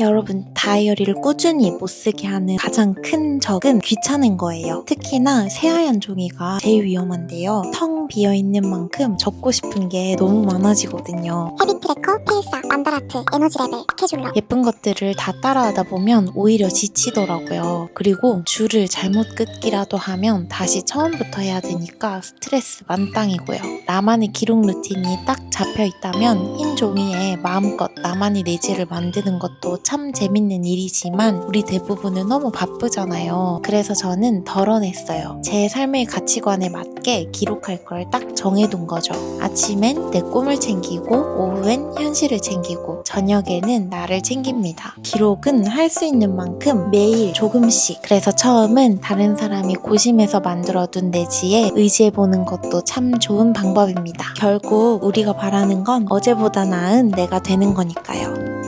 여러분, 다이어리를 꾸준히 못 쓰게 하는 가장 큰 적은 귀찮은 거예요. 특히나 새하얀 종이가 제일 위험한데요. 텅 비어 있는 만큼 적고 싶은 게 너무 많아지거든요. 헤비 트래커, 필사, 만다라트, 에너지 레벨, 스케줄러. 예쁜 것들을 다 따라하다 보면 오히려 지치더라고요. 그리고 줄을 잘못 끊기라도 하면 다시 처음부터 해야 되니까 스트레스 만땅이고요. 나만의 기록 루틴이 딱 잡혀 있다면 흰 종이에 마음껏 나만의 내지를 만드는 것도 참 재밌는 일이지만 우리 대부분은 너무 바쁘잖아요. 그래서 저는 덜어냈어요. 제 삶의 가치관에 맞게 기록할 걸 딱 정해둔 거죠. 아침엔 내 꿈을 챙기고 오후엔 현실을 챙기고 저녁에는 나를 챙깁니다. 기록은 할 수 있는 만큼 매일 조금씩 그래서 처음은 다른 사람이 고심해서 만들어둔 내지에 의지해보는 것도 참 좋은 방법입니다. 결국 우리가 바라는 건 어제보다 나은 내가 되는 거니까요.